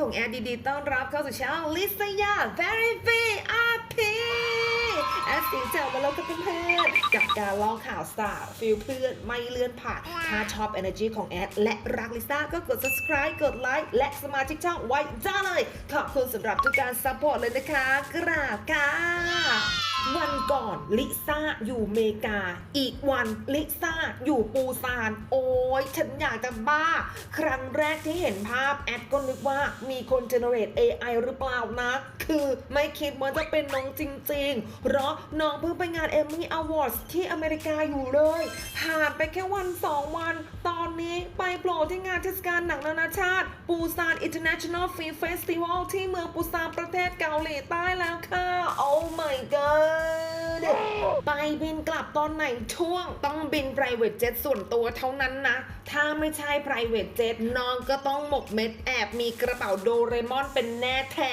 ของแอดดีๆต้อนรับเข้าสู่ช่องลิซยา Very v r p แอดสีเจอมาแล้วกับเพื่อนๆกับการลองข่าวสตาร์ฟิลเพื่อนไม่เลื่อนผ่าน ถ้าชอบ Energy ของแอดและรักลิซ่าก็กด subscribe กดไลค์และสมาชิกช่องไว้จ้าเลย ขอบคุณสำหรับทุกการซัพพอร์ตเลยนะคะ กราบค่ะ วันก่อนลิซ่าอยู่เมกา อีกวันลิซ่าอยู่ปูซาน โอ้ยฉันอยากจะบ้า ครั้งแรกที่เห็นภาพแอดก็นึกว่ามีคนเจเนเรต AI หรือเปล่านะ คือไม่คิดว่าจะเป็นน้องจริงๆ เพราะน้องเพิ่งไปงาน Emmy Awards ที่อเมริกาอยู่เลย ผ่านไปแค่วันสองวัน ตอนนี้ไปโผล่ที่งานเทศกาลหนังนานาชาติ ปูซาน International Film Festival ที่เมืองปูซานประเทศเกาหลีใต้แล้วค่ะ Oh my god Bye! ไปบินกลับตอนไหนช่วง ต้องบิน private jet ส่วนตัวเท่านั้นนะ ถ้าไม่ใช่ private jet น้องก็ต้องหมกเม็ดแอบมีกระเป๋าโดเรมอนเป็นแน่แท้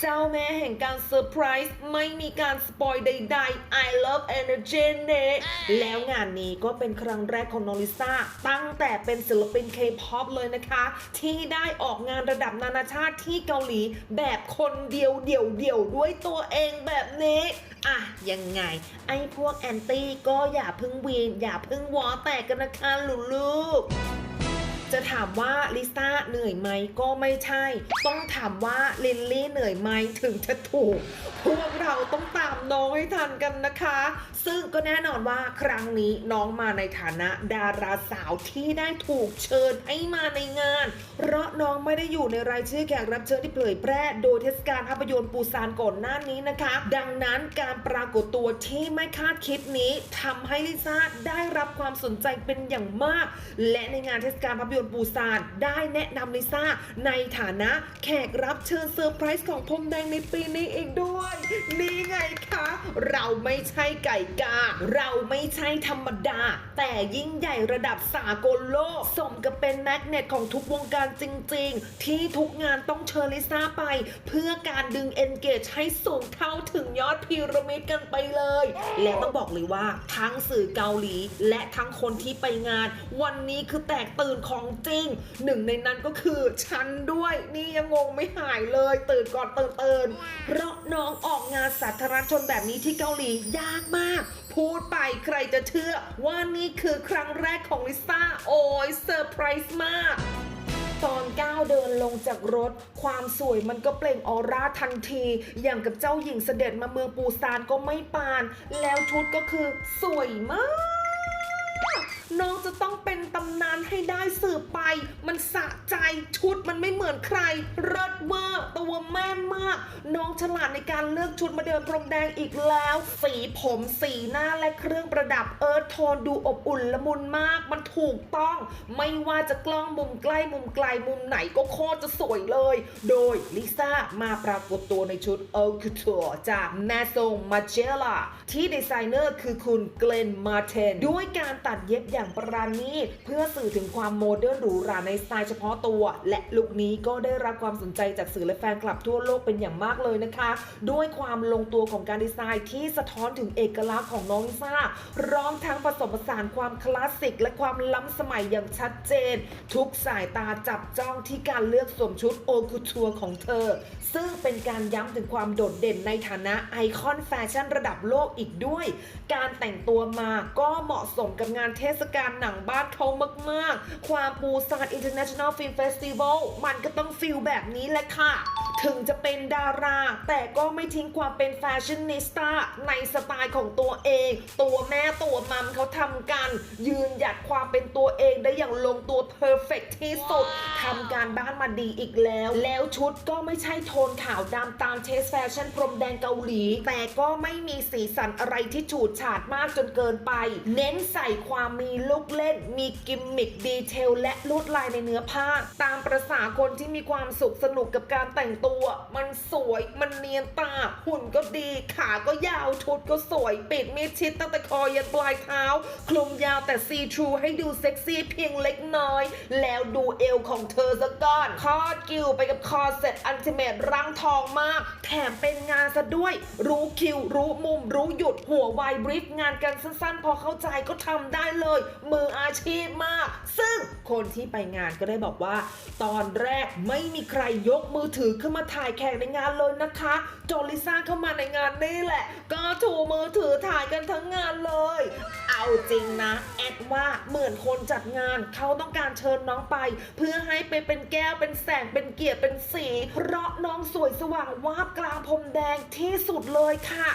เจ้าแม่แห่งการเซอร์ไพรส์ไม่มีการสปอยใดๆ I love energy เนแล้วงานนี้ก็เป็นครั้งแรกของน้องลิซ่า ตั้งแต่เป็นศิลปิน K-POP เลยนะคะ ที่ได้ออกงานระดับนานาชาติที่เกาหลีแบบคนเดียวเดี่ยวเดี่ยวด้วยตัวเองแบบนี้ อะยังไงไอ้พวกแอนตี้ก็อย่าพึ่งวีนอย่าพึ่งวอแตกกันนะคะลูกๆ จะถามว่าลิซ่าเหนื่อยไหมก็ไม่ใช่ ต้องถามว่าลินลี่เหนื่อยไหมถึงจะถูก พวกเราต้องตามน้องให้ทันกันนะคะ ซึ่งก็แน่นอนว่าครั้งนี้น้องมาในฐานะดาราสาวที่ได้ถูกเชิญให้มาในงาน เพราะน้องไม่ได้อยู่ในรายชื่อแขกรับเชิญที่เผยแพร่ โดยเทศกาลภาพยนตร์ปูซานก่อนหน้านี้นะคะ ดังนั้นการปรากฏตัวที่ไม่คาดคิดนี้ทำให้ลิซ่าได้รับความสนใจเป็นอย่างมาก และในงานเทศกาลภาพยนตร์ปูซานได้แนะนำลิซ่า ในฐานะแขกรับเชิญเซอร์ไพรส์ของพรมแดงในปีนี้อีกด้วย นี่ไงคะ เราไม่ใช่ไก่กา เราไม่ใช่ธรรมดา แต่ยิ่งใหญ่ระดับสากลโลก สมกับเป็นแมกเนตของทุกวงการจริง ๆ ที่ทุกงานต้องเชิญลิซ่าไป เพื่อการดึง engage ให้สูงเท่าถึงยอดพีระมิดกันไปเลย และต้องบอกเลยว่าทั้งสื่อเกาหลี และทั้งคนที่ไปงาน วันนี้คือแตกตื่นของจริง หนึ่งในนั้นก็คือฉันด้วยนี่ยังงงไม่หายเลย ตื่นก่อนตื่นตื่นเพราะน้องออกงานสาธารณชนแบบนี้ที่เกาหลียากมาก พูดไปใครจะเชื่อว่านี่คือครั้งแรกของลิซ่าโอ้ยเซอร์ไพรส์มากตอนก้าวเดินลงจากรถ ความสวยมันก็เปล่งออร่าทันที อย่างกับเจ้าหญิงเสด็จมาเมืองปูซานก็ไม่ปาน แล้วชุดก็คือสวยมาก น้องจะต้องเป็นตำนานให้ ได้สืบไป มันสะ ชุดมันไม่เหมือนใครเลิศเวอร์ตัวแม่มาก น้องฉลาดในการเลือกชุดมาเดินพรมแดงอีกแล้ว สีผมสีหน้าและเครื่องประดับเอิร์ธโทนดูอบอุ่นละมุนมาก มันถูกต้อง ไม่ว่าจะกล้องมุมใกล้มุมไกลมุมไหนก็โคตรจะสวยเลย โดยลิซ่ามาปรากฏตัวในชุดเอ c คูทัวจากแมซงมาเจล่าที่ดีไซเนอร์คือคุณเกลนมาเทนด้วยการตัดเย็บอย่างประณีตเพื่อสื่อถึงความโมเดิร์นหรูหราในสไตล์เฉพาะตัวและลุคนี้ก็ได้รับความสนใจจากสื่อและแฟนคลับทั่วโลกเป็นอย่างมากเลยนะคะ ด้วยความลงตัวของการดีไซน์ที่สะท้อนถึงเอกลักษณ์ของน้องลิซ่าร้องทั้งผสมผสานความคลาสสิก และความล้ำสมัยอย่างชัดเจน ทุกสายตาจับจ้องที่การเลือกสวมชุดโอคูทัวของเธอ ซึ่งเป็นการย้ำถึงความโดดเด่นในฐานะไอคอนแฟชั่นระดับโลกอีกด้วย การแต่งตัวมาก็เหมาะสมกับงานเทศกาลหนังบ้านเขามาก ๆ ความปูซาน International Film Festival มันก็ต้องฟิลแบบนี้แหละค่ะ ถึงจะเป็นดารา แต่ก็ไม่ทิ้งความเป็นแฟชั่นนิสต้าในสไตล์ของตัวเอง ตัวแม่ตัวมัมเขาทำกัน ยืนหยัดความเป็นตัวเองได้อย่างลงตัวเพอร์เฟกที่สุดทำการบ้านมาดีอีกแล้ว แล้วชุดก็ไม่ใช่โทนขาวดำตามเทสแฟชั่นพรมแดงเกาหลี แต่ก็ไม่มีสีสันอะไรที่ฉูดฉาดมากจนเกินไป เน้นใส่ความมีลูกเล่น มีกิมมิคดีเทลและลวดลายในเนื้อผ้า ตามประษาคนที่มีความสุขสนุกกับการแต่งตัวมันสวยมันเนียนตา หุ่นก็ดีขาก็ยาวชุดก็สวย ปิดมิดชิดตั้งแต่คอยันปลายเท้า คลุมยาวแต่ซีทรูให้ดูเซ็กซี่เพียงเล็กน้อย แล้วดูเอวของเธอซะก่อนคอดกิวไปกับคอเซ็ตอันติเมตร่างทองมาก แถมเป็นงานซะด้วย รู้คิว รู้มุม รู้หยุดหัวไวบริฟงานกันสั้นๆ พอเข้าใจก็ทำได้เลย มืออาชีพมาก ซึ่งคนที่ไปงานก็ได้บอกว่า ตอนแรกไม่มีใครยกมือถือขึ้นมาถ่ายแขกในงานเลยนะคะจนลิซ่าเข้ามาในงานนี่แหละ ก็ถูมือถือถ่ายกันทั้งงานเลย เอาจริงนะ แอดว่าเหมือนคนจัดงานเขาต้องการเชิญน้องไป เพื่อให้ไปเป็นแก้วเป็นแสงเป็นเกียรติเป็นสี เพราะน้องสวยสว่างวาบกลางพรมแดงที่สุดเลยค่ะ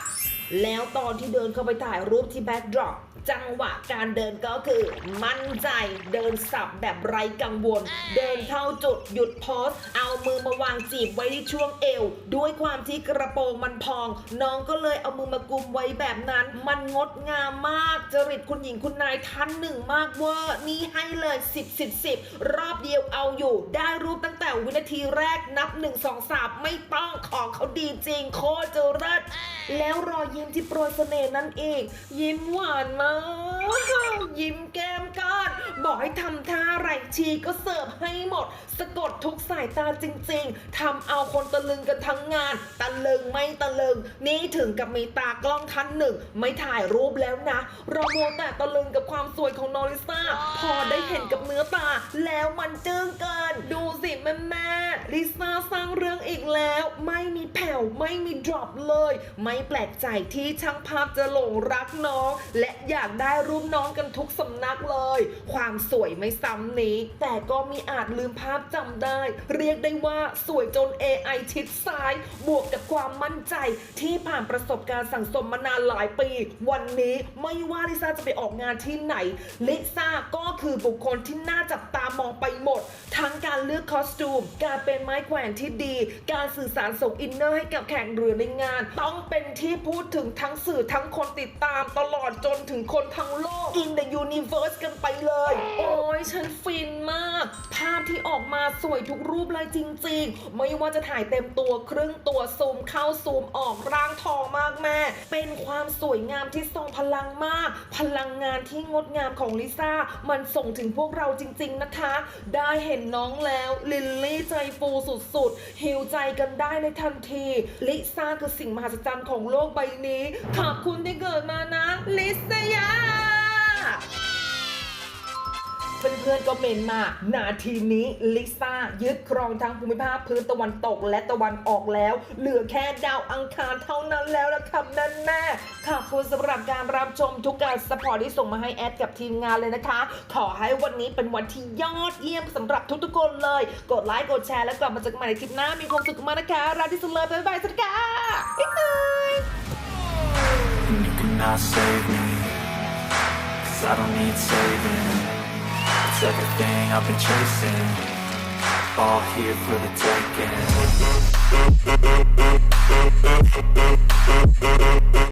แล้วตอนที่เดินเข้าไปถ่ายรูปที่แบ็กดรอป จังหวะการเดินก็คือ มั่นใจเดินสับแบบไร้กังวล เดินเข้าจุดหยุดโพสเอามือมาวางจีบไว้ที่ช่วงเอว ด้วยความที่กระโปรงมันพอง น้องก็เลยเอามือมากุมไว้แบบนั้น มันงดงามมาก จริตคุณหญิงคุณนายท่านหนึ่งมากเวอร์นี่ให้เลย 10 10 10 รอบเดียวเอาอยู่ ได้รูปตั้งแต่วินาทีแรกนับ 1 2 3 ไม่ต้องของเขาดีจริง โคตรจะเลิศแล้วรอยยิ้มที่โปรยเสน่ห์นั่นเอง ยิ้มหวานมากยิ้มแก้มก้านบอกให้ทำท่าอะไรชีก็เสิร์ฟให้หมด สะกดทุกสายตาจริง ๆทำเอาคนตะลึงกันทั้งงาน ตะลึงไม่ตะลึง นี่ถึงกับมีตากล้องท่านหนึ่ง ไม่ถ่ายรูปแล้วนะเราโมวแต่ตะลึงกับความสวยของนอริซ่า พอได้เห็นกับเนื้อตา แล้วมันจึ้งเกิน ดูสิแม่แม่ๆลิซ่าสร้างเรื่องอีกแล้ว ไม่มีแผ่ วไม่มีดรอปเลย ไม่แปลกใจที่ช่างภาพจะหลงรักน้อง และอยากได้รูปน้องกันทุกสำนักเลย ความสวยไม่ซ้ำนี้ แต่ก็มีอาจลืมภาพจำได้ เรียกได้ว่าสวยจน AI ชิดซ้าย บวกกับความมั่นใจที่ผ่านประสบการณ์สั่งสมมานานหลายปี วันนี้ไม่ว่าลิซ่าจะไปออกงานที่ไหนลิซ่าก็คือบุคคลที่น่าจับตามองไปหมดทั้งการเลือกคอสตูม การเป็นไม้แขวนที่ดี การสื่อสารส่งอินเนอร์ให้กับแขกเรือในงาน ต้องเป็นที่พูดถึงทั้งสื่อทั้งคนติดตามตลอดจนถึงคนทั้งโลก in the universe กันไปเลย โอ้ยฉันฟินมาก ภาพที่ออกมาสวยทุกรูปเลยจริง ๆ ไม่ว่าจะถ่ายเต็มตัวครึ่งตัวซูมเข้าซูมออกร่างทองมากแม่ เป็นความสวยงามที่ทรงพลังมาก พลังงานที่งดงามของลิซ่ามันส่งถึงพวกเราจริง ๆนะคะ ได้เห็นน้องแล้ว ลิลลี่ใจฟูสุดๆ หิวใจกันได้ในทันที ลิซ่าคือสิ่งมหัศจรรย์ของโลกใบนี้ ขอบคุณที่เกิดมานะ ลิซ่ายา เพื่อนๆก็เมนมา นาทีนี้ลิซ่ายึดครองทั้งภูมิภาคพื้นตะวันตกและตะวันออกแล้ว เหลือแค่ดาวอังคารเท่านั้นแล้วละครับนั่นแน่ขอบคุณสำหรับการรับชมทุกการสปอร์ตที่ส่งมาให้แอดกับทีมงานเลยนะคะ ขอให้วันนี้เป็นวันที่ยอดเยี่ยมสำหรับทุกๆคนเลย กดไลค์กดแชร์แล้วกลับมาเจอกันใหม่ในคลิปหน้ามีความสุขมากนะคะรักที่สุดเลยบ๊ายบายสวัสดีค่ะบ๊ายบาย you cannot save me Cause I don't need saving It's everything I've been chasing. All here for the taking